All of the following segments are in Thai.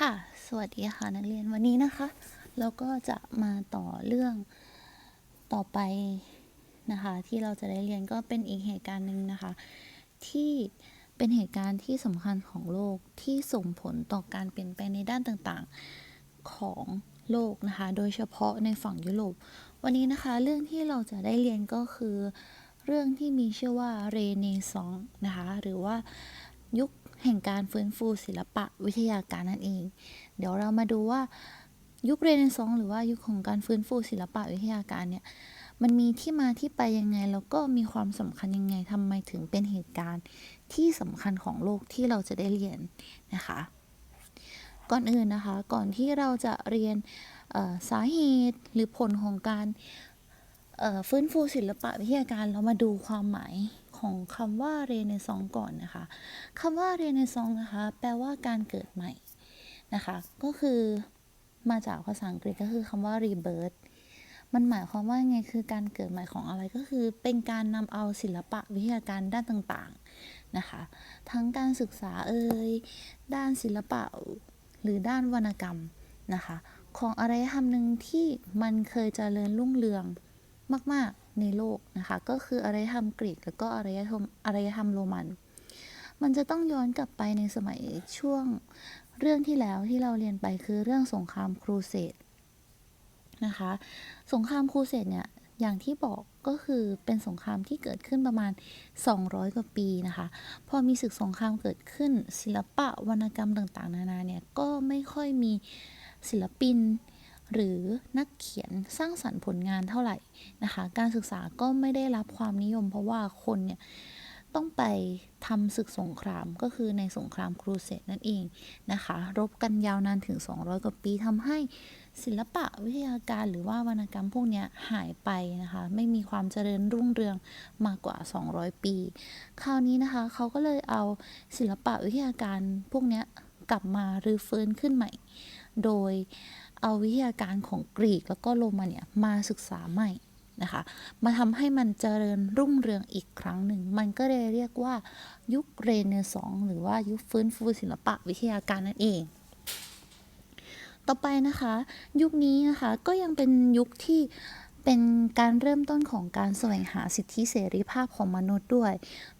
ค่ะ สวัสดีค่ะนักเรียนวันนี้นะคะ เราก็จะมาต่อเรื่องต่อไปนะคะ ที่เราจะได้เรียนก็เป็นอีกเหตุการณ์หนึ่งนะคะ ที่เป็นเหตุการณ์ที่สำคัญของโลกที่ส่งผลต่อการเปลี่ยนแปลงในด้านต่างๆของโลกนะคะ โดยเฉพาะในฝั่งยุโรป วันนี้นะคะเรื่องที่เราจะได้เรียนก็คือ เรื่องที่มีชื่อว่าเรเนซองนะคะหรือว่ายุค แห่งการฟื้นฟูศิลปะวิทยาการนั่นเอง เดี๋ยวเรามาดูว่ายุคเรเนซองส์หรือว่ายุคของการฟื้นฟูศิลปะวิทยาการเนี่ยมันมีที่มาที่ไปยังไงแล้วก็มีความสำคัญยังไงทำไมถึงเป็นเหตุการณ์ที่สำคัญของโลกที่เราจะได้เรียนนะคะ ก่อนอื่นนะคะ ก่อนที่เราจะเรียนสาเหตุหรือผลของการฟื้นฟูศิลปะวิทยาการเรามาดูความหมาย ของคำว่าเรเนซองก่อนนะคะคำว่าเรเนซองนะคะแปลว่าการเกิดใหม่นะคะก็คือมาจากภาษาอังกฤษก็คือคำว่า rebirth มันหมายความว่าไงคือการเกิดใหม่ของอะไรก็คือ เป็นการนำเอาศิลปะวิทยาการด้านต่างๆนะคะ ทั้งการศึกษาเอ่ยด้านศิลปะหรือด้านวรรณกรรมนะคะ ของอารยธรรมหนึ่งที่มันเคยจเจริญรุ่งเรืองมากๆ ในโลกนะคะ ก็คืออารยธรรมกรีกแล้วก็อารยธรรมอารยธรรมโรมัน มันจะต้องย้อนกลับไปในสมัยช่วงเรื่องที่แล้วที่เราเรียนไปคือเรื่องสงครามครูเสดนะคะ สงครามครูเสดเนี่ยอย่างที่บอกก็คือเป็นสงครามที่เกิดขึ้นประมาณ 200 กว่าปีนะคะ พอมีศึกสงครามเกิดขึ้น ศิลปะวรรณกรรมต่างๆ นานาเนี่ยก็ไม่ค่อยมีศิลปิน หรือนักเขียนสร้างสรรค์ผลงานเท่าไหร่นะคะ การศึกษาก็ไม่ได้รับความนิยม เพราะว่าคนเนี่ยต้องไปทำศึกสงครามก็คือในสงครามครูเสดนั่นเองนะคะ รบกันยาวนานถึง 200 กว่าปีทำให้ศิลปะวิทยาการหรือว่าวรรณกรรมพวกเนี้ยหายไปนะคะ ไม่มีความเจริญรุ่งเรืองมากกว่า 200 ปี คราวนี้นะคะเขาก็เลยเอาศิลปะวิทยาการพวกเนี้ยกลับมารื้อฟื้นขึ้นใหม่ โดย เอาวิทยาการของกรีกแล้วก็โรมันเนี่ยมาศึกษาใหม่นะคะมาทำให้มันเจริญรุ่งเรืองอีกครั้งหนึ่ง มันก็เลยเรียกว่ายุคเรเนซองส์หรือว่ายุคฟื้นฟูศิลปะวิทยาการนั่นเอง ต่อไปนะคะ ยุคนี้นะคะก็ยังเป็นยุคที่เป็นการเริ่มต้นของการแสวงหาสิทธิเสรีภาพของมนุษย์ด้วย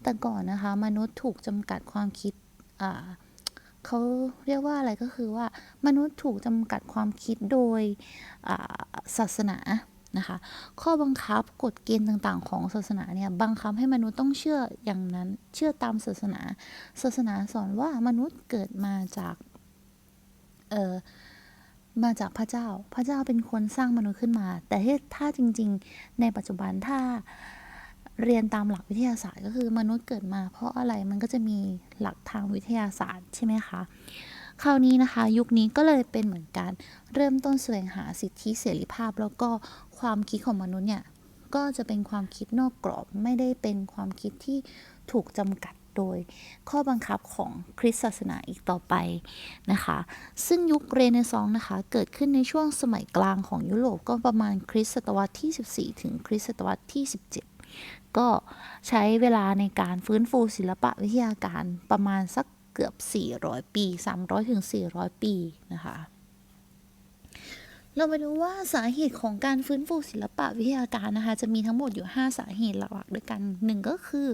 แต่ก่อนนะคะ มนุษย์ถูกจำกัดความคิดอ เขาเรียกว่าอะไรก็คือว่ามนุษย์ถูกจำกัดความคิดโดยศาสนานะคะข้อบังคับกฎเกณฑ์ต่างๆ ของศาสนาเนี่ยบังคับให้มนุษย์ต้องเชื่ออย่างนั้นเชื่อตามศาสนา ศาสนาสอนว่ามนุษย์เกิดมาจากเอ่อมาจากพระเจ้า พระเจ้าเป็นคนสร้างมนุษย์ขึ้นมา แต่ถ้าจริง ๆ ในปัจจุบันถ้า เรียนตามหลักวิทยาศาสตร์ ก็คือมนุษย์เกิดมา เพราะอะไรมันก็จะมีหลักทางวิทยาศาสตร์ใช่ไหมคะคราวนี้นะคะ ยุคนี้ก็เลยเป็นเหมือนการเริ่มต้นแสวงหาสิทธิเสรีภาพ แล้วก็ความคิดของมนุษย์เนี่ยก็จะเป็นความคิดนอกกรอบไม่ได้เป็นความคิดที่ถูกจำกัดโดยข้อบังคับของคริสตศาสนาอีกต่อไปนะคะ ซึ่งยุคเรเนซองส์นะคะ เกิดขึ้นในช่วงสมัยกลางของยุโรปก็ประมาณคริสตศตวรรษที่ 14 ถึงคริสตศตวรรษที่ 17 ก็ใช้เวลาในการฟื้นฟูศิลปะวิทยาการประมาณสักเกือบ 400 ปี 300ถึง400 ปีนะคะ เราไปดูว่าสาเหตุของการฟื้นฟูศิลปะวิทยาการนะคะ จะมีทั้งหมดอยู่ 5 สาเหตุหลักๆด้วยกันหนึ่งก็คือ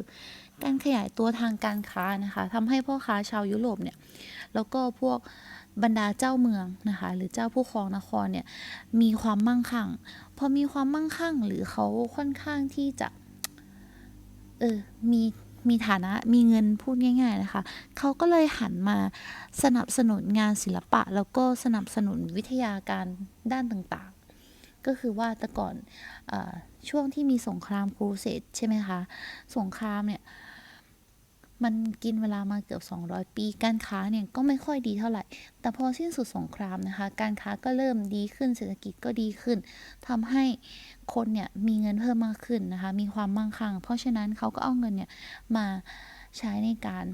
การขยายตัวทางการค้านะคะทำให้พ่อค้าชาวยุโรปเนี่ย แล้วก็พวกบรรดาเจ้าเมืองนะคะ หรือเจ้าผู้ครองนครเนี่ย มีความมั่งคั่ง พอมีความมั่งคั่งหรือเขาค่อนข้างที่จะ เออมีมีฐานะมีเงินพูดง่าย ๆ นะคะ เขาก็เลยหันมาสนับสนุนงานศิลปะ แล้วก็สนับสนุนวิทยาการด้านต่างๆ ก็คือว่าแต่ก่อนอช่วงที่มีสงครามครูเสดใช่ไหมคะ สงครามเนี่ย มันกินเวลามาเกือบ 200 ปี การค้าเนี่ยก็ไม่ค่อยดีเท่าไหร่ แต่พอสิ้นสุดสงครามนะคะ การค้าก็เริ่มดีขึ้น เศรษฐกิจก็ดีขึ้นทำให้คนเนี่ยมีเงินเพิ่มมากขึ้นนะคะ มีความมั่งคั่ง เพราะฉะนั้นเขาก็เอาเงินเนี่ยมาใช้ในการ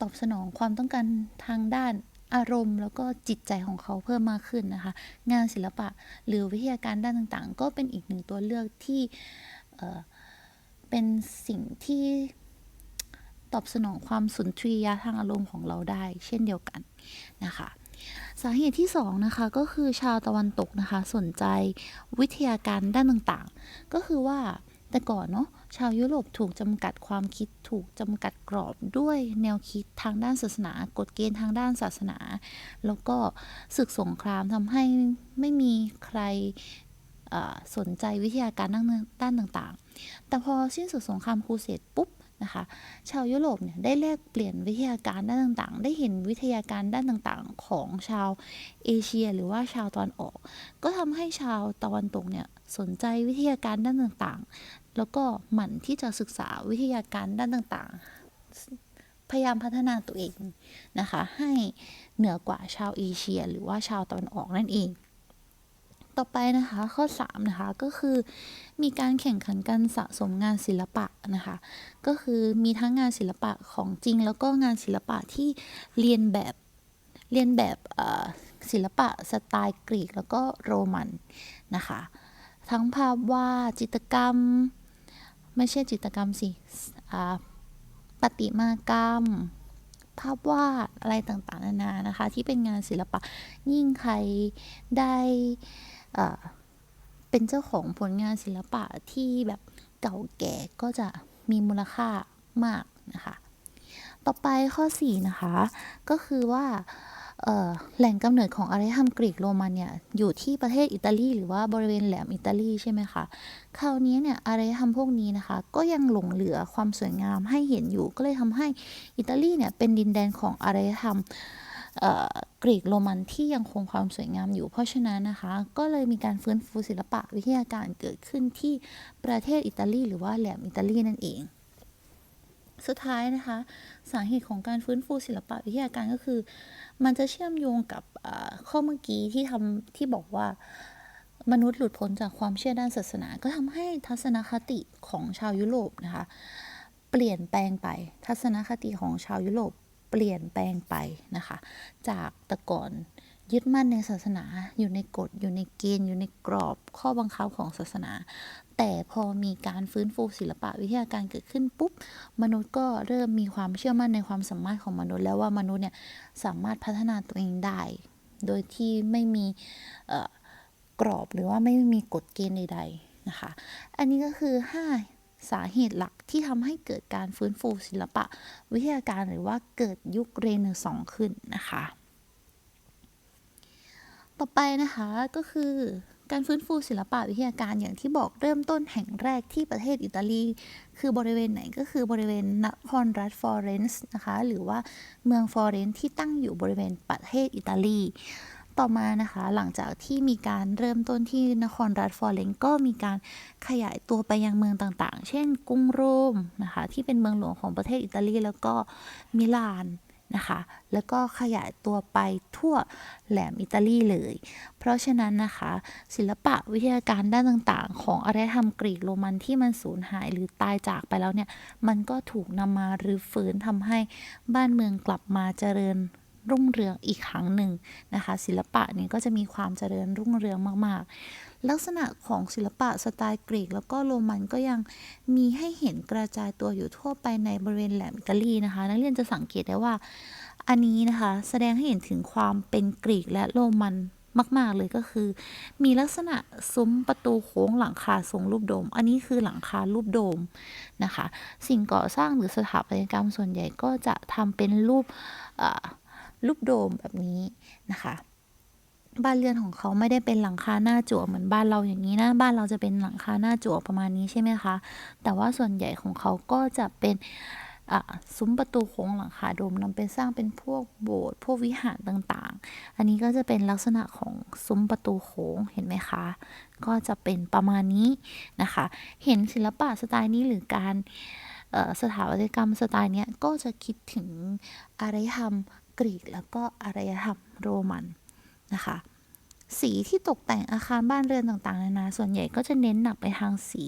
ตอบสนองความต้องการทางด้านอารมณ์แล้วก็จิตใจของเขาเพิ่มมากขึ้นนะคะ งานศิลปะหรือวิทยาการด้านต่างๆ ก็เป็นอีกหนึ่งตัวเลือกที่เป็นสิ่งที่ ตอบสนองความสุนทรียะทางอารมณ์ของเราได้ เช่นเดียวกันนะคะสาเหตุที่สองนะคะก็คือชาวตะวันตกนะคะสนใจวิทยาการด้านต่างๆ ก็คือว่าแต่ก่อนเนาะชาวยุโรปถูกจำกัดความคิดถูกจำกัดกรอบด้วยแนวคิดทางด้านศาสนากฎเกณฑ์ทางด้านศาสนา แล้วก็ศึกสงครามทำให้ไม่มีใครสนใจวิทยาการด้านด้านต่างๆ แต่พอสิ้นสุดสงครามครูเสดปุ๊บ นะคะ ชาวยุโรปเนี่ยได้แลกเปลี่ยนวิทยาการด้านต่างๆ ได้เห็นวิทยาการด้านต่างๆ ของชาวเอเชีย หรือว่าชาวตะวันออก ก็ทำให้ชาวตะวันตกเนี่ยสนใจวิทยาการด้านต่างๆ แล้วก็หมั่นที่จะศึกษาวิทยาการด้านต่างๆ พยายามพัฒนาตัวเองนะคะ ให้เหนือกว่าชาวเอเชีย หรือว่าชาวตะวันออกนั่นเอง ต่อไปนะคะข้อ3นะคะก็คือมีการแข่งขันกันสะสมงานศิลปะนะคะก็คือมีทั้งงานศิลปะของจริง แล้วก็งานศิลปะที่เรียนแบบเรียนแบบศิลปะสไตล์กรีกแล้วก็โรมันนะคะทั้งภาพวาดจิตรกรรม ไม่ใช่จิตรกรรมสิประติมากรรม ภาพวาดอะไรต่างๆนานานะคะ ที่เป็นงานศิลปะยิ่งใครได้ เป็นเจ้าของผลงานศิลปะที่แบบเก่าแก่ก็จะมีมูลค่ามากนะคะ ต่อไปข้อ 4 นะคะ ก็คือว่าแหล่งกำเนิดของอารยธรรมกรีกโรมันเนี่ยอยู่ที่ประเทศอิตาลีหรือว่าบริเวณแหลมอิตาลีใช่ไหมคะคราวนี้เนี่ยอารยธรรมพวกนี้นะคะ ก็ยังหลงเหลือความสวยงามให้เห็นอยู่ก็เลยทำให้อิตาลีเนี่ยเป็นดินแดนของอารยธรรม กรีกโรมันที่ยังคงความสวยงามอยู่ เพราะฉะนั้นนะคะ ก็เลยมีการฟื้นฟูศิลปะวิทยาการเกิดขึ้นที่ประเทศอิตาลีหรือว่าแหลมอิตาลีนั่นเอง สุดท้ายนะคะ สาเหตุของการฟื้นฟูศิลปะวิทยาการก็คือ มันจะเชื่อมโยงกับข้อเมื่อกี้ที่ทำที่บอกว่ามนุษย์หลุดพ้นจากความเชื่อด้านศาสนา ก็ทำให้ทัศนคติของชาวยุโรปนะคะ เปลี่ยนแปลงไปทัศนคติของชาวยุโรป เปลี่ยนแปลงไปนะคะ จากแต่ก่อนยึดมั่นในศาสนาอยู่ในกฎอยู่ในเกณฑ์อยู่ในกรอบข้อบังคับของศาสนา แต่พอมีการฟื้นฟูศิลปะวิทยาการเกิดขึ้นปุ๊บ มนุษย์ก็เริ่มมีความเชื่อมั่นในความสามารถของมนุษย์ แล้วว่ามนุษย์เนี่ยสามารถพัฒนาตัวเองได้ โดยที่ไม่มีกรอบหรือว่าไม่มีกฎเกณฑ์ใด ๆนะคะ อันนี้ก็คือ 5 สาเหตุหลักที่ทำให้เกิดการฟื้นฟูศิลปะ วิทยาการหรือว่าเกิดยุคเรเนซองส์ขึ้นนะคะ ต่อไปนะคะก็คือการฟื้นฟูศิลปะวิทยาการอย่างที่บอกเริ่มต้นแห่งแรกที่ประเทศอิตาลี คือบริเวณไหนก็คือบริเวณนครรัฐฟลอเรนซ์นะคะ หรือว่าเมืองฟลอเรนซ์ที่ตั้งอยู่บริเวณประเทศอิตาลี ต่อมานะคะ หลังจากที่มีการเริ่มต้นที่นครรัฐฟลอเรนก็มีการขยายตัวไปยังเมืองต่างๆ เช่นกรุงโรมนะคะที่เป็นเมืองหลวงของประเทศอิตาลีแล้วก็มิลานนะคะแล้วก็ขยายตัวไปทั่วแหลมอิตาลีเลย เพราะฉะนั้นนะคะ ศิลปะวิทยาการด้านต่างๆ ของอารยธรรมกรีกโรมันที่มันสูญหายหรือตายจากไปแล้วเนี่ย มันก็ถูกนำมารื้อฟื้นทำให้บ้านเมืองกลับมาเจริญ รุ่งเรืองอีกครั้งหนึ่งนะคะ ศิลปะนี้ก็จะมีความเจริญรุ่งเรืองมาก ๆ ลักษณะของศิลปะสไตล์กรีก แล้วก็โรมันก็ยังมีให้เห็นกระจายตัวอยู่ทั่วไปในบริเวณแหลมอิตาลีนะคะ นักเรียนจะสังเกตได้ว่า อันนี้นะคะแสดงให้เห็นถึงความเป็นกรีกและโรมันมาก ๆ เลยก็คือ มีลักษณะซุ้มประตูโค้งหลังคาทรงรูปโดม อันนี้คือหลังคารูปโดมนะคะ สิ่งก่อสร้างหรือสถาปัตยกรรมส่วนใหญ่ก็จะทำเป็นรูปอ รูปโดมแบบนี้นะคะบ้านเรือนของเขาไม่ได้เป็นหลังคาหน้าจั่วเหมือนบ้านเราอย่างนี้นะ บ้านเราจะเป็นหลังคาหน้าจั่วประมาณนี้ใช่ไหมคะ แต่ว่าส่วนใหญ่ของเขาก็จะเป็นซุ้มประตูโค้งหลังคาโดมนำไปสร้างเป็นพวกโบสถ์พวกวิหารต่างๆ อันนี้ก็จะเป็นลักษณะของซุ้มประตูโค้งเห็นไหมคะ ก็จะเป็นประมาณนี้นะคะ เห็นศิลปะสไตล์นี้หรือการสถาปัตยกรรมสไตล์เนี้ยก็จะคิดถึงอารยธรรม กรีกแล้วก็อารยธรรมโรมันนะคะสีที่ตกแต่งอาคารบ้านเรือนต่างๆนานาส่วนใหญ่ก็จะเน้นหนักไปทางสี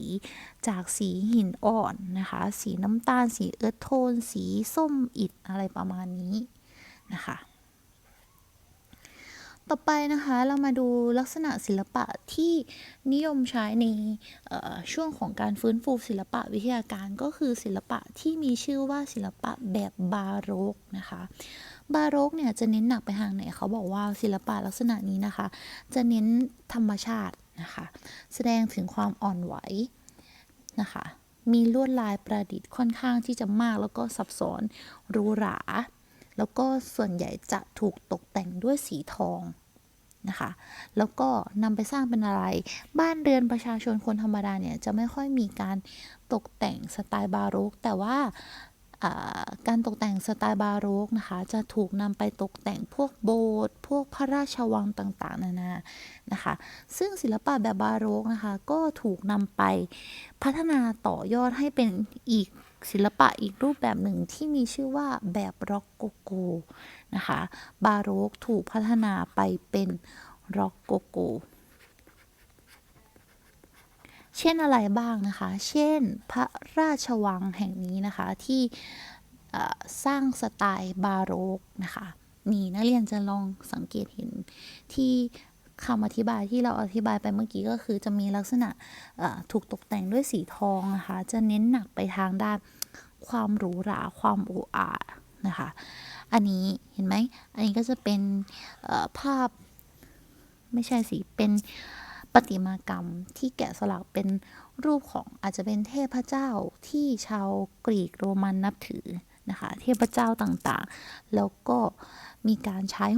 จากสีหินอ่อนนะคะ สีน้ำตาล สีเอิร์ธโทน สีส้มอิฐอะไรประมาณนี้นะคะ ต่อไปนะคะเรามาดูลักษณะศิลปะที่นิยมใช้ในช่วงของการฟื้นฟูศิลปะวิทยาการก็คือศิลปะที่มีชื่อว่าศิลปะแบบบาโรกนะคะ บาโรกเนี่ยจะเน้นหนักไปทางไหนเขาบอกว่าศิลปะลักษณะนี้นะคะ จะเน้นธรรมชาตินะคะ แสดงถึงความอ่อนไหวนะคะ มีลวดลายประดิษฐ์ค่อนข้างที่จะมากแล้วก็ซับซ้อนหรูหรา แล้วก็ส่วนใหญ่จะถูกตกแต่งด้วยสีทองนะคะ แล้วก็นำไปสร้างเป็นอะไร บ้านเรือนประชาชนคนธรรมดาเนี่ยจะไม่ค่อยมีการตกแต่งสไตล์บาโรก แต่ว่าอ่า การตกแต่งสไตล์บาโรกนะคะ จะถูกนำไปตกแต่งพวกโบสถ์พวกพระราชวังต่างๆ นานานะคะ ซึ่งศิลปะแบบบาโรกนะคะ ก็ถูกนำไปพัฒนาต่อยอดให้เป็นอีกศิลปะอีกรูปแบบหนึ่งที่มีชื่อว่าแบบร็อกโกโกนะคะ บาโรกถูกพัฒนาไปเป็นร็อกโกโก เช่นอะไรบ้างนะคะ เช่นพระราชวังแห่งนี้นะคะที่สร้างสไตล์บาโรกนะคะ นี่นักเรียนจะลองสังเกตเห็นที่คำอธิบายที่เราอธิบายไปเมื่อกี้ก็คือจะมีลักษณะถูกตกแต่งด้วยสีทองนะคะ จะเน้นหนักไปทางด้านความหรูหราความโอ้อานะคะ อันนี้เห็นไหม อันนี้ก็จะเป็นภาพไม่ใช่สิ เป็น ประติมากรรมที่แกะสลักเป็นรูปของอาจจะเป็นเทพเจ้าที่ชาวกรีกโรมันนับถือนะคะ เทพเจ้าต่างๆ แล้วก็มีการใช้